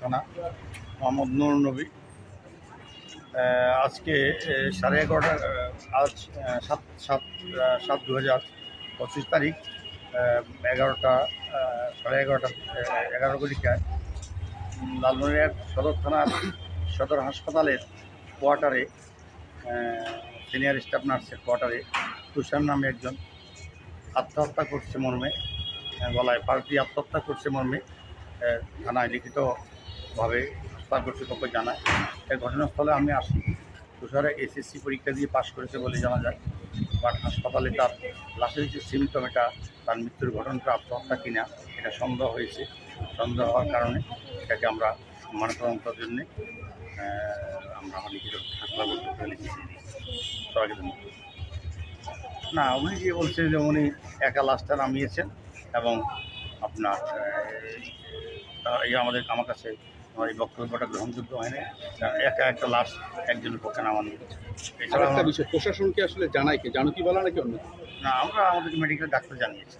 থানা মোহাম্মদ নুর নবী। আজকে সাড়ে এগারোটা আজ সাত সাত সাত দু হাজার পঁচিশ তারিখ এগারোটা সাড়ে এগারোটা এগারো গলিকায় লালমনিরহাট সদর থানার সদর হাসপাতালের কোয়ার্টারে সিনিয়র স্টাফ নার্সের কোয়ার্টারে তুষার নামে একজন আত্মহত্যা করছে মর্মে, গলায় পাল্টি আত্মহত্যা করছে মর্মে। থানায় লিখিতভাবে হাসপাতাল কর্তৃপক্ষ জানায়। এই ঘটনাস্থলে আমি আসি। তুষারে এসএসসি পরীক্ষা দিয়ে পাশ করেছে বলে জানা যায়। বাট হাসপাতালে তার লাশের যে সিমটম এটা তার মৃত্যুর ঘটনাটা আত্মহত্যা কিনা, এটা সন্দেহ হয়েছে। সন্দেহ হওয়ার কারণে এটাকে আমরা ময়নাতদন্তের জন্যে আমরা আমার লিখিত হাসপাতাল কর্তৃপক্ষ লিখেছি সবাইকে ধন্যবাদ। না, উনি যে বলছেন যে উনি একা লাশটা নামিয়েছেন এবং আপনার এই আমাদের আমার কাছে আমার এই বক্তব্যটা গ্রহণযোগ্য হয়নি। একা একটা লাশ একজনের পক্ষে নামানো এছাড়া বিষয় প্রশাসনকে আসলে জানাই কি? জানো কি বলা নাকি অন্য? না আমরা আমাদের মেডিকেল ডাক্তার জানিয়েছি।